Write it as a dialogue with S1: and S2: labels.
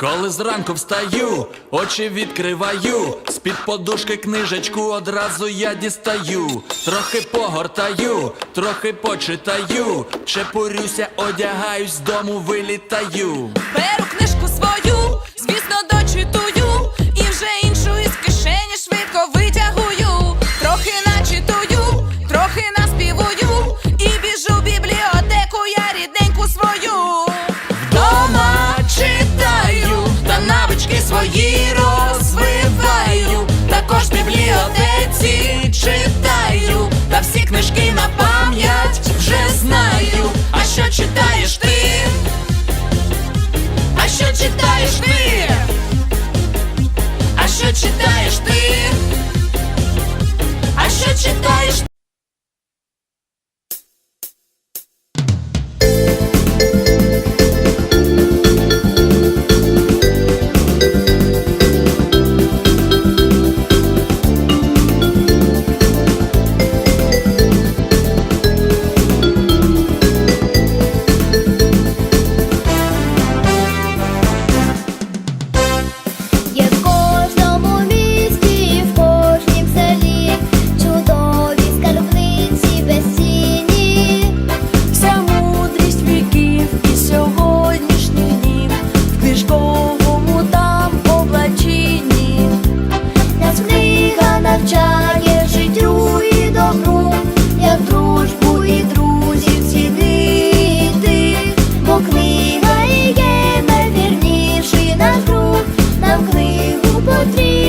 S1: Коли зранку встаю, очі відкриваю, з-під подушки книжечку одразу я дістаю, трохи погортаю, трохи почитаю, чепурюся, одягаюсь, з дому вилітаю.
S2: what you done. outro